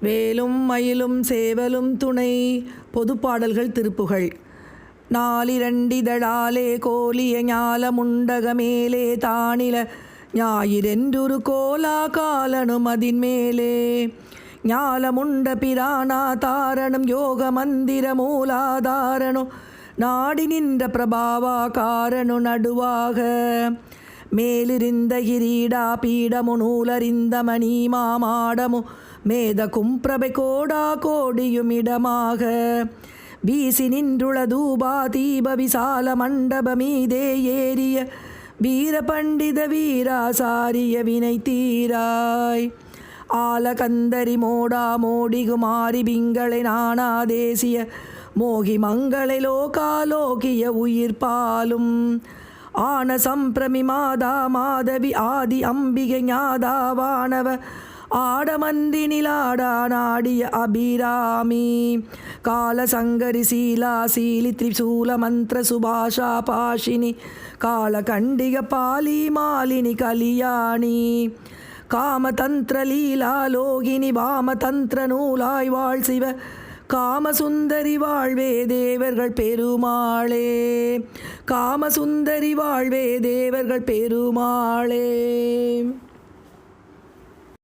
வேலும் மயிலும் சேவலும் துணை. பொதுப்பாடல்கள் திருப்புகள். நாலிரண்டிதழாலே கோலிய ஞாலமுண்டகமேலே தானில ஞாயிறென்றொரு கோலா காலனும் அதின்மேலே. ஞாலமுண்ட பிரானா தாரணம் யோக மந்திர மூலாதாரணம் நாடி நின்ற பிரபாவா காரணு நடுவாக. மேலிருந்த கிரீடா பீடமு நூலறிந்த மணி மாமாடமு மேத கும்பிரபை கோடா கோடியுமிடமாக வீசி நின்றுள தூபா தீப விசால மண்டப மீதே ஏறிய வீர பண்டித வீராசாரிய வினை தீராய். ஆலகந்தரி மோடா மோடிகுமாரி பிங்களை நானா தேசிய மோகி மங்களை லோகாலோகிய உயிர்பாலும் பாலும். ஆன சம்பிரமி மாதா மாதவி ஆதி அம்பிகை ஞாதா வானவ ஆடமந்தினிலாடா நாடிய அபிராமி. காலசங்கரி சீலா சீலி திரிசூல மந்திர சுபாஷா பாஷினி. காலகண்டிக பாலி மாலினி கலியாணி. காமதந்திர லீலா லோகினி வாமதந்திர நூலாய் வாழ் சிவ காமசுந்தரி வாழ்வே தேவர்கள் பெருமாளே. காமசுந்தரி வாழ்வே தேவர்கள் பெருமாளே.